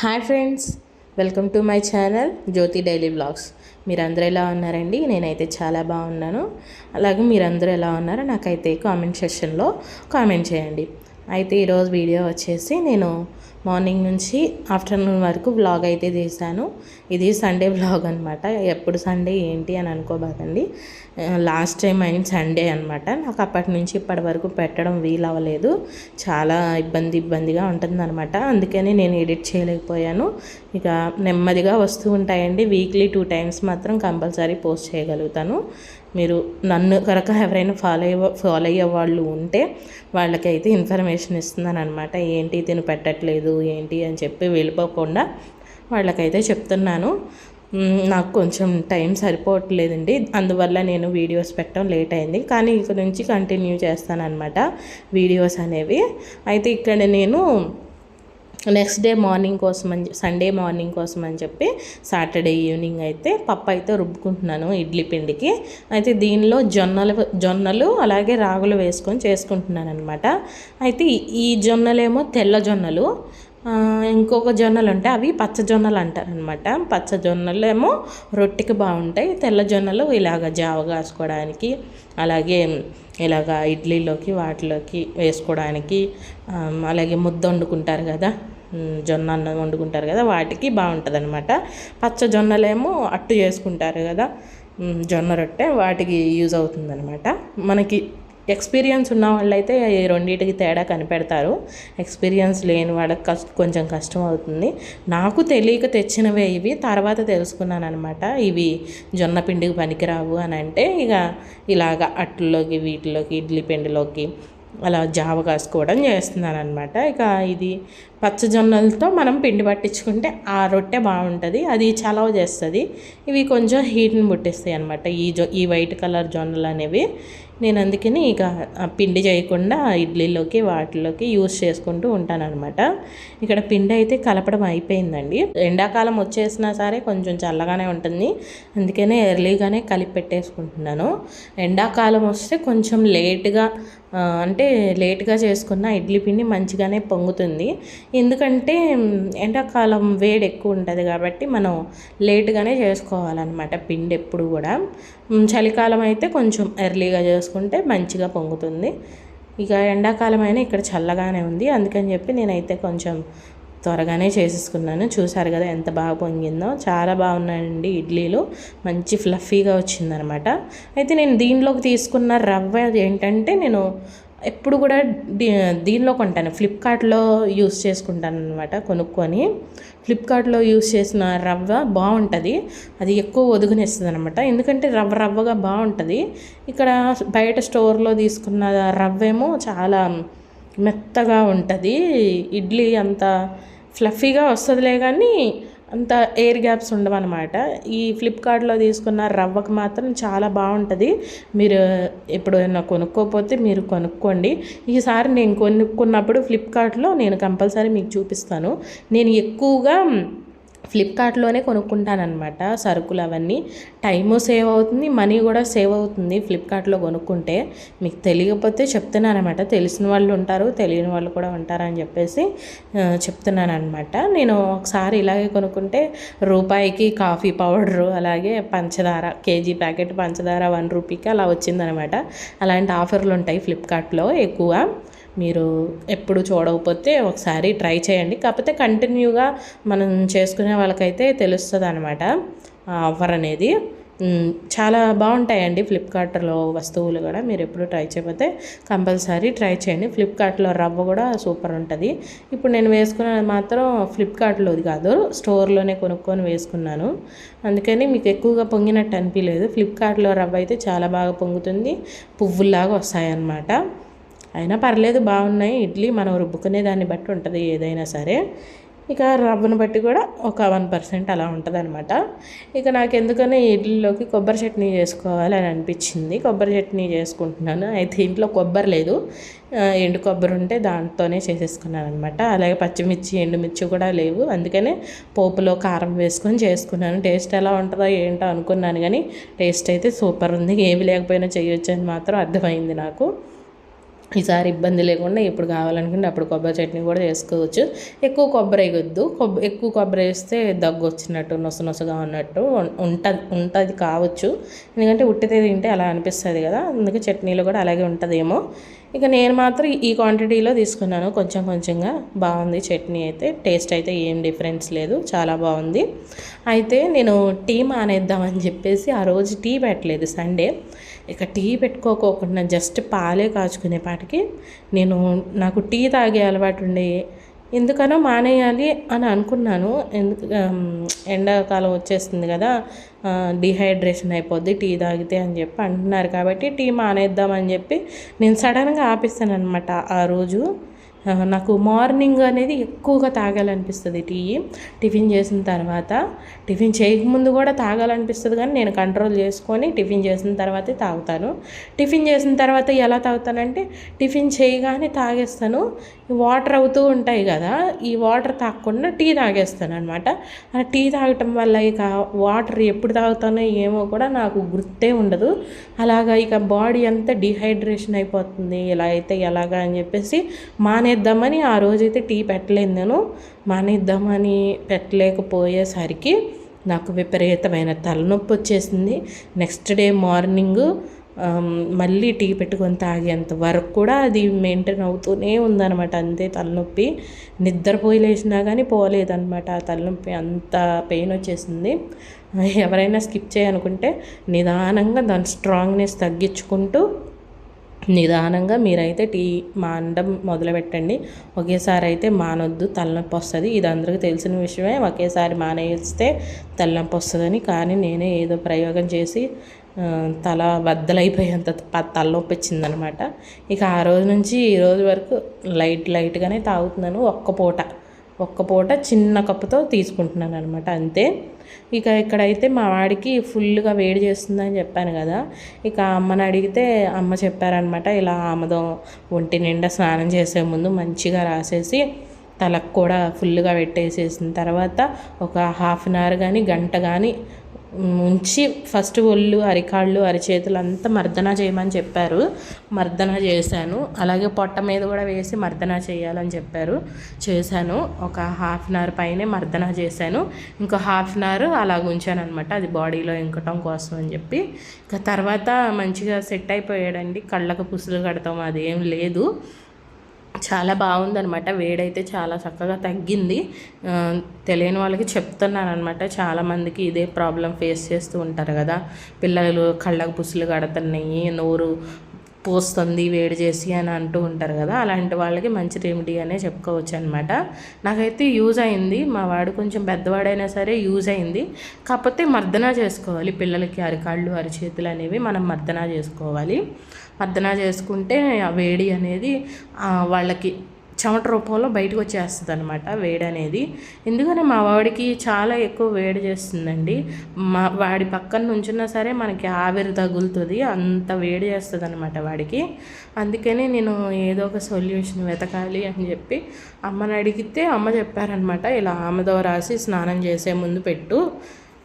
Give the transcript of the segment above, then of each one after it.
Hi friends welcome to my channel Jyothi daily blogs. మీరందరూ ఎలా ఉన్నారండి? నేనైతే చాలా బాగున్నాను. అలాగే మీరందరూ ఎలా ఉన్నారో నాకైతే కామెంట్ సెక్షన్లో కామెంట్ చేయండి. అయితే ఈరోజు వీడియో వచ్చేసి నేను మార్నింగ్ నుంచి ఆఫ్టర్నూన్ వరకు వ్లాగ్ అయితే తీశాను. ఇది సండే వ్లాగ్ అనమాట ఎప్పుడు సండే ఏంటి అని అనుకోబాకండి. లాస్ట్ టైం అయిన సండే అనమాట నాకు అప్పటి నుంచి ఇప్పటి వరకు పెట్టడం వీలు అవ్వలేదు. చాలా ఇబ్బంది ఇబ్బందిగా ఉంటుంది అనమాట అందుకని నేను ఎడిట్ చేయలేకపోయాను. ఇక నెమ్మదిగా వస్తూ ఉంటాయండి. వీక్లీ టూ టైమ్స్ మాత్రం కంపల్సరీ పోస్ట్ చేయగలుగుతాను. మీరు నన్ను కనుక ఎవరైనా ఫాలో అయ్యే ఫాలో అయ్యే వాళ్ళు ఉంటే వాళ్ళకైతే ఇన్ఫర్మేషన్ ఇస్తున్నాను అనమాట ఏంటి తిను పెట్టట్లేదు ఏంటి అని చెప్పి వెళ్ళిపోకుండా వాళ్ళకైతే చెప్తున్నాను. నాకు కొంచెం టైం సరిపోవట్లేదండి. అందువల్ల నేను వీడియోస్ పెట్టడం లేట్ అయింది. కానీ ఇక నుంచి కంటిన్యూ చేస్తానన్నమాట వీడియోస్ అనేవి. అయితే ఇక్కడ నేను నెక్స్ట్ డే మార్నింగ్ కోసం అని సండే మార్నింగ్ కోసం అని చెప్పి సాటర్డే ఈవినింగ్ అయితే పప్పు అయితే రుబ్బుకుంటున్నాను ఇడ్లీ పిండికి. అయితే దీనిలో జొన్నలు జొన్నలు అలాగే రాగులు వేసుకొని చేసుకుంటున్నాను అనమాట అయితే ఈ- జొన్నలేమో తెల్ల జొన్నలు ఇంకొక జొన్నలు ఉంటాయి అవి పచ్చ జొన్నలు అంటారు అనమాట పచ్చ జొన్నలు ఏమో రొట్టెకి బాగుంటాయి తెల్ల జొన్నలు ఇలాగ జావ కాసుకోవడానికి అలాగే ఇలాగ ఇడ్లీలోకి వాటిలోకి వేసుకోవడానికి అలాగే ముద్ద వండుకుంటారు కదా. జొన్న అన్నం వండుకుంటారు కదా వాటికి బాగుంటుంది అనమాట పచ్చ జొన్నలేమో అట్టు చేసుకుంటారు కదా జొన్న రొట్టె వాటికి యూజ్ అవుతుంది అనమాట మనకి ఎక్స్పీరియన్స్ ఉన్న వాళ్ళైతే ఈ రెండింటికి తేడా కనిపెడతారు. ఎక్స్పీరియన్స్ లేని వాళ్ళకి కష్ట కొంచెం కష్టం అవుతుంది. నాకు తెలియక తెచ్చినవే ఇవి తర్వాత తెలుసుకున్నాను అనమాట ఇవి జొన్న పిండికి పనికిరావు అని అంటే ఇక ఇలాగ అట్లలోకి వీటిలోకి ఇడ్లీ పిండిలోకి అలా జావ కాసుకోవడం చేస్తున్నాను అనమాట ఇక ఇది పచ్చజొన్నలతో మనం పిండి పట్టించుకుంటే ఆ రొట్టె బాగుంటుంది. అది చలవ చేస్తుంది. ఇవి కొంచెం హీట్ని పుట్టిస్తాయి అనమాట ఈ జొ ఈ వైట్ కలర్ జొన్నలు అనేవి. నేను అందుకని ఇక పిండి చేయకుండా ఇడ్లీలోకి వాటిలోకి యూస్ చేసుకుంటూ ఉంటానన్నమాట ఇక్కడ పిండి అయితే కలపడం అయిపోయిందండి. ఎండాకాలం వచ్చేసినా సరే కొంచెం చల్లగానే ఉంటుంది. అందుకనే ఎర్లీగానే కలిపి పెట్టేసుకుంటున్నాను. ఎండాకాలం వస్తే కొంచెం లేట్గా అంటే లేట్గా చేసుకున్న ఇడ్లీ పిండి మంచిగానే పొంగుతుంది. ఎందుకంటే ఎండాకాలం వేడి ఎక్కువ ఉంటుంది కాబట్టి మనం లేట్గానే చేసుకోవాలన్నమాట పిండి ఎప్పుడు కూడా. చలికాలం అయితే కొంచెం ఎర్లీగా చేసుకుంటే మంచిగా పొంగుతుంది. ఇక ఎండాకాలం అయినా ఇక్కడ చల్లగానే ఉంది. అందుకని చెప్పి నేనైతే కొంచెం త్వరగానే చేసేసుకున్నాను. చూసారు కదా ఎంత బాగా పొంగిందో. చాలా బాగున్నాయండి ఇడ్లీలు. మంచి ఫ్లఫీగా వచ్చిందనమాట అయితే నేను దీనిలోకి తీసుకున్న రవ్వ ఏంటంటే నేను ఎప్పుడు కూడా దీనిలో కొంటాను. ఫ్లిప్కార్ట్లో యూస్ చేసుకుంటాను అనమాట కొనుక్కొని. ఫ్లిప్కార్ట్లో యూస్ చేసిన రవ్వ బాగుంటుంది. అది ఎక్కువ ఒదుగునిస్తుంది అనమాట ఎందుకంటే రవ్వ రవ్వగా బాగుంటుంది. ఇక్కడ బయట స్టోర్లో తీసుకున్న రవ్వ ఏమో చాలా మెత్తగా ఉంటుంది. ఇడ్లీ అంత ఫ్లఫీగా వస్తుందిలే కానీ అంత ఎయిర్ గ్యాప్స్ ఉండవన్నమాట. ఈ ఫ్లిప్కార్ట్లో తీసుకున్న రవ్వకు మాత్రం చాలా బాగుంటుంది. మీరు ఎప్పుడైనా కొనుక్కోపోతే మీరు కొనుక్కోండి. ఈసారి నేను కొనుక్కున్నప్పుడు ఫ్లిప్కార్ట్లో నేను కంపల్సరీ మీకు చూపిస్తాను. నేను ఎక్కువగా ఫ్లిప్కార్ట్లోనే కొనుక్కుంటానమాట సరుకులు అవన్నీ. టైము సేవ్ అవుతుంది మనీ కూడా సేవ్ అవుతుంది ఫ్లిప్కార్ట్లో కొనుక్కుంటే. మీకు తెలియకపోతే చెప్తున్నాను అనమాట తెలిసిన వాళ్ళు ఉంటారు తెలియని వాళ్ళు కూడా ఉంటారని చెప్పేసి చెప్తున్నానమాట చెప్తున్నాను అనమాట నేను ఒకసారి ఇలాగే కొనుక్కుంటే రూపాయికి కాఫీ పౌడరు అలాగే పంచదార కేజీ ప్యాకెట్ పంచదార వన్ రూపీకి అలా వచ్చిందనమాట అలాంటి ఆఫర్లు ఉంటాయి ఫ్లిప్కార్ట్లో ఎక్కువ. మీరు ఎప్పుడు చూడకపోతే ఒకసారి ట్రై చేయండి. కాకపోతే కంటిన్యూగా మనం చేసుకునే వాళ్ళకైతే తెలుస్తుంది అనమాట ఆఫర్ అనేది. చాలా బాగుంటాయండి ఫ్లిప్కార్ట్లో వస్తువులు కూడా. మీరు ఎప్పుడు ట్రై చేయకపోతే కంపల్సరీ ట్రై చేయండి. ఫ్లిప్కార్ట్లో రవ్వ కూడా సూపర్ ఉంటుంది. ఇప్పుడు నేను వేసుకున్నది మాత్రం ఫ్లిప్కార్ట్లోది కాదు స్టోర్లోనే కొనుక్కొని వేసుకున్నాను. అందుకని మీకు ఎక్కువగా పొంగినట్టు అనిపించలేదు ఫ్లిప్కార్ట్లో రవ్వ అయితే చాలా బాగా పొంగుతుంది. పువ్వుల్లాగా వస్తాయన్నమాట. అయినా పర్లేదు బాగున్నాయి. ఇడ్లీ మనం రుబ్బుకునే దాన్ని బట్టి ఉంటుంది ఏదైనా సరే. ఇక రవ్వను బట్టి కూడా ఒక వన్ పర్సెంట్ అలా ఉంటుంది అనమాట ఇక నాకు ఎందుకని ఇడ్లీలోకి కొబ్బరి చట్నీ చేసుకోవాలి అని అనిపించింది. కొబ్బరి చట్నీ చేసుకుంటున్నాను. అయితే ఇంట్లో కొబ్బరి లేదు. ఎండు కొబ్బరి ఉంటే దాంతోనే చేసేసుకున్నాను అనమాట అలాగే పచ్చిమిర్చి ఎండుమిర్చి కూడా లేవు. అందుకనే పోపులో కారం వేసుకొని చేసుకున్నాను. టేస్ట్ ఎలా ఉంటుందో ఏంటో అనుకున్నాను కానీ టేస్ట్ అయితే సూపర్ ఉంది. ఏమి లేకపోయినా చేయొచ్చు అని మాత్రం అర్థమైంది నాకు. ఈసారి ఇబ్బంది లేకుండా ఎప్పుడు కావాలనుకుంటే అప్పుడు కొబ్బరి చట్నీ కూడా చేసుకోవచ్చు. ఎక్కువ కొబ్బరి వేయొద్దు. కొబ్బరి ఎక్కువ కొబ్బరి వేస్తే దగ్గు వచ్చినట్టు నొస నొసగా ఉన్నట్టు ఉంటుంది ఉంటుంది కావచ్చు. ఎందుకంటే ఉట్టితే తింటే అలా అనిపిస్తుంది కదా. అందుకే చట్నీలో కూడా అలాగే ఉంటుందేమో. ఇక నేను మాత్రం ఈ క్వాంటిటీలో తీసుకున్నాను. కొంచెం కొంచెంగా బాగుంది చట్నీ అయితే. టేస్ట్ అయితే ఏం డిఫరెన్స్ లేదు. చాలా బాగుంది. అయితే నేను టీ మానేద్దామని చెప్పేసి ఆ రోజు టీ పెట్టలేదు. సండే. ఇక టీ పెట్టుకోకోకుండా జస్ట్ పాలే కాచుకునే పాటికి నేను నాకు టీ తాగే అలవాటు ఉండే ఎందుకనో మానేయాలి అని అనుకున్నాను. ఎందుకు ఎండాకాలం వచ్చేస్తుంది కదా డిహైడ్రేషన్ అయిపోద్ది టీ తాగితే అని చెప్పి అంటున్నారు. కాబట్టి టీ మానేద్దామని చెప్పి నేను సడన్గా ఆపిస్తాను అనమాట ఆ రోజు. నాకు మార్నింగ్ అనేది ఎక్కువగా తాగాలనిపిస్తుంది టీ. టిఫిన్ చేసిన తర్వాత టిఫిన్ చేయకముందు కూడా తాగాలనిపిస్తుంది కానీ నేను కంట్రోల్ చేసుకొని టిఫిన్ చేసిన తర్వాతే తాగుతాను. టిఫిన్ చేసిన తర్వాత ఎలా తాగుతానంటే టిఫిన్ చేయగానే తాగేస్తాను. వాటర్ అవుతూ ఉంటాయి కదా ఈ వాటర్ తాగకుండా టీ తాగేస్తాను అనమాట ఆ టీ తాగటం వల్ల ఇక వాటర్ ఎప్పుడు తాగుతానో ఏమో కూడా నాకు గుర్తే ఉండదు. అలాగా ఇక బాడీ అంతా డిహైడ్రేషన్ అయిపోతుంది. ఇలా అయితే ఎలాగా అని చెప్పేసి మానే మానేద్దామని ఆ రోజైతే టీ పెట్టలేదు నేను. మానేద్దామని పెట్టలేకపోయేసరికి నాకు విపరీతమైన తలనొప్పి వచ్చేసింది. నెక్స్ట్ డే మార్నింగ్ మళ్ళీ టీ పెట్టుకొని తాగేంత వరకు కూడా అది మెయింటైన్ అవుతూనే ఉందన్నమాట. అంతే తలనొప్పి. నిద్రపోయి లేచినా కానీ పోలేదన్నమాట ఆ తలనొప్పి. అంత పెయిన్ వచ్చేసింది. ఎవరైనా స్కిప్ చేయనుకుంటే నిదానంగా దాని స్ట్రాంగ్నెస్ తగ్గించుకుంటూ నిదానంగా మీరైతే టీ మానడం మొదలుపెట్టండి. ఒకేసారి అయితే మానొద్దు తలనొప్పి వస్తుంది ఇది అందరికీ తెలిసిన విషయమే. ఒకేసారి మానేస్తే తలనొప్పి వస్తుందని కానీ నేనే ఏదో ప్రయోగం చేసి తల బద్దలైపోయేంత తలనొప్పి వచ్చిందనమాట ఇక ఆ రోజు నుంచి ఈ రోజు వరకు లైట్ లైట్గానే తాగుతున్నాను. ఒక్క పూట ఒక్క పూట చిన్న కప్పుతో తీసుకుంటున్నాను అనమాట అంతే. ఇక ఇక్కడైతే మా వాడికి ఫుల్గా వేడి చేస్తుందని చెప్పాను కదా. ఇక అమ్మని అడిగితే అమ్మ చెప్పారనమాట ఇలా ఆమదం ఒంటి నిండా స్నానం చేసే ముందు మంచిగా రాసేసి తలకు కూడా ఫుల్గా పెట్టేసేసిన తర్వాత ఒక హాఫ్ అన్ అవర్ కానీ గంట కానీ ఉంచి ఫస్ట్ ఒళ్ళు అరికాళ్ళు అరిచేతులు అంతా మర్దన చేయమని చెప్పారు. మర్దన చేశాను. అలాగే పొట్ట మీద కూడా వేసి మర్దన చేయాలని చెప్పారు. చేశాను. ఒక హాఫ్ అన్ అవర్ పైనే మర్దన చేశాను. ఇంకో హాఫ్ అన్ అవర్ అలా ఉంచాను అనమాట అది బాడీలో ఇంకటం కోసం అని చెప్పి. ఇంకా తర్వాత మంచిగా సెట్ అయిపోయాడండి. కళ్ళకు పుసులు కడతాం అదేం లేదు. చాలా బాగుందనమాట వేడైతే చాలా చక్కగా తగ్గింది. తెలియని వాళ్ళకి చెప్తున్నాను అనమాట చాలామందికి ఇదే ప్రాబ్లం ఫేస్ చేస్తూ ఉంటారు కదా. పిల్లలు కళ్ళకు పుసులు కడుతున్నాయి నోరు పోస్తుంది వేడి చేసి అని అంటూ ఉంటారు కదా అలాంటి వాళ్ళకి మంచి రెమెడీ అనే చెప్పుకోవచ్చు అనమాట నాకైతే యూజ్ అయింది. మా వాడు కొంచెం పెద్దవాడైనా సరే యూజ్ అయింది. కాకపోతే మర్దన చేసుకోవాలి. పిల్లలకి అరికాళ్ళు అరిచేతులు అనేవి మనం మర్దన చేసుకోవాలి. మర్దన చేసుకుంటే ఆ వేడి అనేది వాళ్ళకి చెమట రూపంలో బయటకు వచ్చేస్తుంది అనమాట వేడి అనేది ఎందుకని మా వాడికి చాలా ఎక్కువ వేడి చేస్తుందండి. మా వాడి పక్కన నుంచున్నా సరే మనకి ఆవిరి తగులుతుంది అంత వేడి చేస్తుంది అనమాట వాడికి. అందుకని నేను ఏదో ఒక సొల్యూషన్ వెతకాలి అని చెప్పి అమ్మని అడిగితే అమ్మ చెప్పారనమాట ఇలా ఆమెదో రాసి స్నానం చేసే ముందు పెట్టు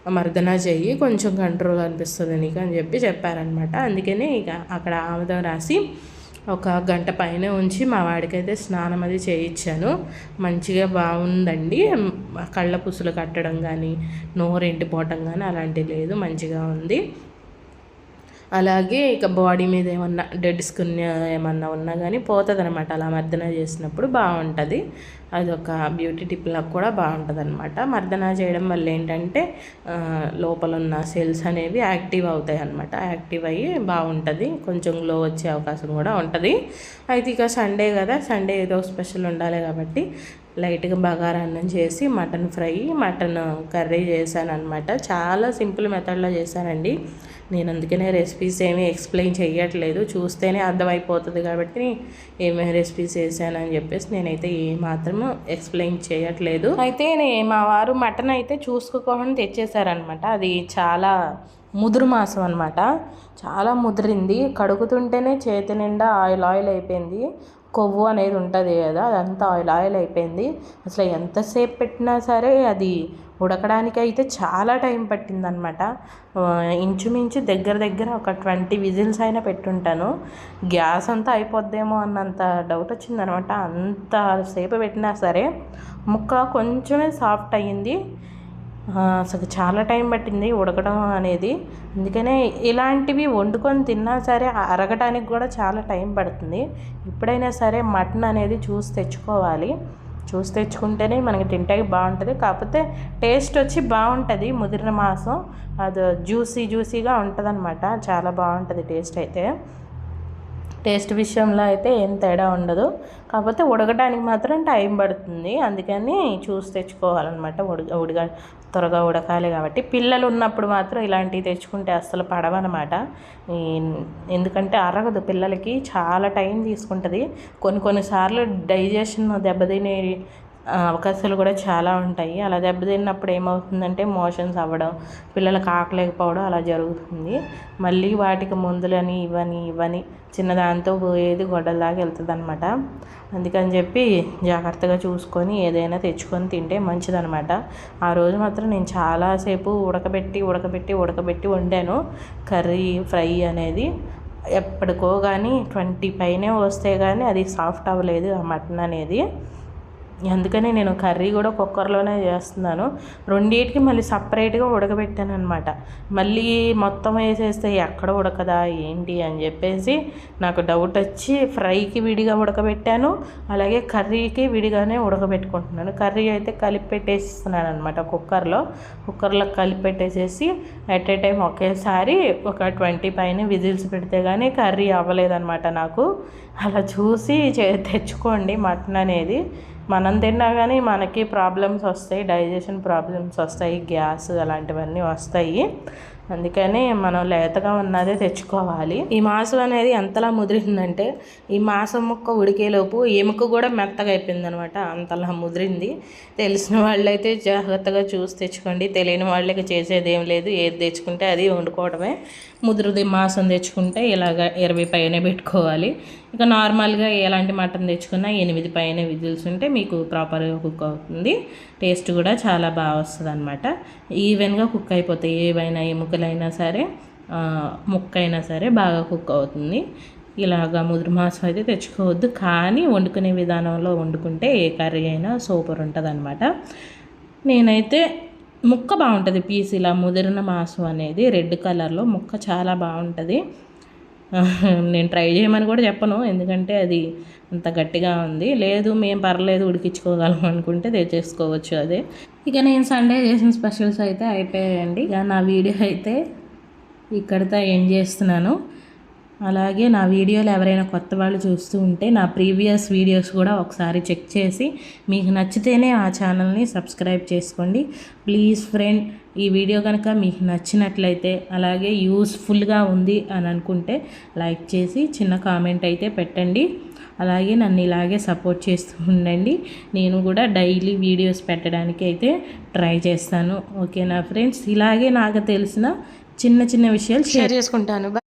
మర్దన చెయ్యి కొంచెం కంట్రోల్ అనిపిస్తుంది నీకు అని చెప్పి చెప్పారనమాట అందుకని ఇక అక్కడ ఆమెదో రాసి ఒక గంట పైన ఉంచి మా వాడికైతే స్నానం అది చేయించాను మంచిగా బాగుందండి. కళ్ళ పుసులు కట్టడం కానీ నోరు ఎండిపోవటం కానీ అలాంటివి లేదు మంచిగా ఉంది. అలాగే ఇక బాడీ మీద ఏమన్నా డెడ్ స్కిన్ ఏమన్నా ఉన్నా కానీ పోతుంది అనమాట అలా మర్దన చేసినప్పుడు బాగుంటుంది అదొక బ్యూటీ టిప్ లాగా కూడా బాగుంటుంది అనమాట మర్దన చేయడం వల్ల ఏంటంటే లోపల ఉన్న సెల్స్ అనేవి యాక్టివ్ అవుతాయి అనమాట యాక్టివ్ అయ్యి బాగుంటుంది కొంచెం గ్లో వచ్చే అవకాశం కూడా ఉంటుంది. అయితే ఇక సండే కదా. సండే ఏదో స్పెషల్ ఉండాలి కాబట్టి లైట్గా బగారా అన్నం చేసి మటన్ ఫ్రై మటన్ కర్రీ చేశాను అనమాట చాలా సింపుల్ మెథడ్లో చేశానండి. నేను అందుకనే రెసిపీస్ ఏమీ ఎక్స్ప్లెయిన్ చేయట్లేదు చూస్తేనే అర్థమైపోతుంది కాబట్టి ఏమేమి రెసిపీస్ వేసానని చెప్పేసి నేనైతే ఏ మాత్రము ఎక్స్ప్లెయిన్ చేయట్లేదు అయితే మా వారు మటన్ అయితే చూసుకోకుండా తెచ్చేసారనమాట అది చాలా ముదురు మాసం అనమాట చాలా ముదిరింది. కడుగుతుంటేనే చేతి నిండా ఆయిల్ ఆయిల్ అయిపోయింది. కొవ్వు అనేది ఉంటుంది కదా అదంతా ఆయిల్ ఆయిల్ అయిపోయింది. అసలు ఎంతసేపు పెట్టినా సరే అది ఉడకడానికి అయితే చాలా టైం పట్టిందనమాట. ఇంచుమించు దగ్గర దగ్గర ఒక ట్వంటీ విజిల్స్ అయినా పెట్టుంటాను. గ్యాస్ అంతా అయిపోద్దేమో అన్నంత డౌట్ వచ్చిందనమాట. అంత సేపు పెట్టినా సరే ముక్క కొంచెమే సాఫ్ట్ అయ్యింది. అసలు చాలా టైం పట్టింది ఉడకడం అనేది. అందుకనే ఇలాంటివి వండుకొని తిన్నా సరే అరగటానికి కూడా చాలా టైం పడుతుంది. ఎప్పుడైనా సరే మటన్ అనేది చూసి తెచ్చుకోవాలి. చూసి తెచ్చుకుంటేనే మనకి తింటాకి బాగుంటుంది. కాకపోతే టేస్ట్ వచ్చి బాగుంటుంది. ముదిరిన మాసం. అది జ్యూసీ జ్యూసీగా ఉంటుంది చాలా బాగుంటుంది టేస్ట్ అయితే. టేస్ట్ విషయంలో అయితే ఏం తేడా ఉండదు. కాకపోతే ఉడకడానికి మాత్రం టైం పడుతుంది. అందుకని చూసి తెచ్చుకోవాలన్నమాట. ఉడక ఉడక త్వరగా ఉడకాలి కాబట్టి. పిల్లలు ఉన్నప్పుడు మాత్రం ఇలాంటివి తెచ్చుకుంటే అస్సలు పడవన్నమాట. ఎందుకంటే అరగదు పిల్లలకి. చాలా టైం తీసుకుంటుంది. కొన్ని కొన్నిసార్లు డైజెషన్ దెబ్బతినే అవకాశాలు కూడా చాలా ఉంటాయి. అలా దెబ్బతిన్నప్పుడు ఏమవుతుందంటే మోషన్స్ అవ్వడం పిల్లలకు ఆకలేకపోవడం అలా జరుగుతుంది. మళ్ళీ వాటికి మందులని ఇవని ఇవని చిన్నదాంతో పోయేది గొడ్డలాగా వెళ్తుంది అనమాట అందుకని చెప్పి జాగ్రత్తగా చూసుకొని ఏదైనా తెచ్చుకొని తింటే మంచిదనమాట ఆ రోజు మాత్రం నేను చాలాసేపు ఉడకబెట్టి ఉడకబెట్టి ఉడకబెట్టి వండాను. కర్రీ ఫ్రై అనేది ఎప్పటికో కానీ ట్వంటీ పైనే వస్తే కానీ అది సాఫ్ట్ అవ్వలేదు ఆ మటన్ అనేది. అందుకని నేను కర్రీ కూడా కుక్కర్లోనే చేస్తున్నాను. రెండింటికి మళ్ళీ సపరేట్గా ఉడకబెట్టాను అనమాట మళ్ళీ మొత్తం వేసేస్తే ఎక్కడ ఉడకదా ఏంటి అని చెప్పేసి నాకు డౌట్ వచ్చి ఫ్రైకి విడిగా ఉడకబెట్టాను. అలాగే కర్రీకి విడిగానే ఉడకబెట్టుకుంటున్నాను. కర్రీ అయితే కలిపి పెట్టేస్తున్నాను అనమాట కుక్కర్లో. కుక్కర్లో కలిపి పెట్టేసేసి ఎట్ ఏ టైం ఒకేసారి ఒక ట్వంటీ పైన విజిల్స్ పెడితే కానీ కర్రీ అవ్వలేదన్నమాట నాకు. అలా చూసి తెచ్చుకోండి మటన్ అనేది. మనం తిన్నా కానీ మనకి ప్రాబ్లమ్స్ వస్తాయి డైజెషన్ ప్రాబ్లమ్స్ వస్తాయి గ్యాస్ అలాంటివన్నీ వస్తాయి. అందుకని మనం లేతగా ఉన్నదే తెచ్చుకోవాలి. ఈ మాసం అనేది ఎంతలా ముదిరిందంటే ఈ మాసం ముక్క ఉడికేలోపు ఎముక కూడా మెత్తగా అయిపోయింది అనమాట అంతలా ముదిరింది. తెలిసిన వాళ్ళైతే జాగ్రత్తగా చూసి తెచ్చుకోండి. తెలియని వాళ్ళకి చేసేది ఏం లేదు. ఏది తెచ్చుకుంటే అది వండుకోవడమే. ముదురుది మాసం తెచ్చుకుంటే ఇలాగ ఇరవై పైన పెట్టుకోవాలి. ఇక నార్మల్గా ఎలాంటి మటన్ తెచ్చుకున్నా ఎనిమిది పైన విజిల్స్ ఉంటే మీకు ప్రాపర్గా కుక్ అవుతుంది. టేస్ట్ కూడా చాలా బాగా వస్తుంది అనమాట ఈవెన్గా కుక్ అయిపోతాయి ఏవైనా ఎముకలైనా సరే ముక్క అయినా సరే బాగా కుక్ అవుతుంది. ఇలాగా ముదురు మాసం అయితే తెచ్చుకోవద్దు. కానీ వండుకునే విధానంలో వండుకుంటే ఏ కర్రీ అయినా సూపర్ ఉంటుంది అనమాట నేనైతే ముక్క బాగుంటుంది పీస్ ఇలా ముదిరిన మాంసం అనేది రెడ్ కలర్లో ముక్క చాలా బాగుంటుంది. నేను ట్రై చేయమని కూడా చెప్పను. ఎందుకంటే అది అంత గట్టిగా ఉంది. లేదు మేము పర్లేదు ఉడికించుకోగలం అనుకుంటే తెచ్చేసుకోవచ్చు అదే. ఇక నేను సండే చేసిన స్పెషల్స్ అయితే అయిపోయాయండి. ఇక నా వీడియో అయితే ఇక్కడితో ఎండ్ చేస్తున్నాను. అలాగే నా వీడియోలు ఎవరైనా కొత్త వాళ్ళు చూస్తూ ఉంటే నా ప్రీవియస్ వీడియోస్ కూడా ఒకసారి చెక్ చేసి మీకు నచ్చితేనే ఆ ఛానల్ని సబ్స్క్రైబ్ చేసుకోండి. ప్లీజ్ ఫ్రెండ్ ఈ వీడియో కనుక మీకు నచ్చినట్లయితే అలాగే యూస్ఫుల్గా ఉంది అని అనుకుంటే లైక్ చేసి చిన్న కామెంట్ అయితే పెట్టండి. అలాగే నన్ను ఇలాగే సపోర్ట్ చేస్తూ ఉండండి. నేను కూడా డైలీ వీడియోస్ పెట్టడానికి అయితే ట్రై చేస్తాను. ఓకేనా ఫ్రెండ్స్? ఇలాగే నాకు తెలిసిన చిన్న చిన్న విషయాలు షేర్ చేసుకుంటాను.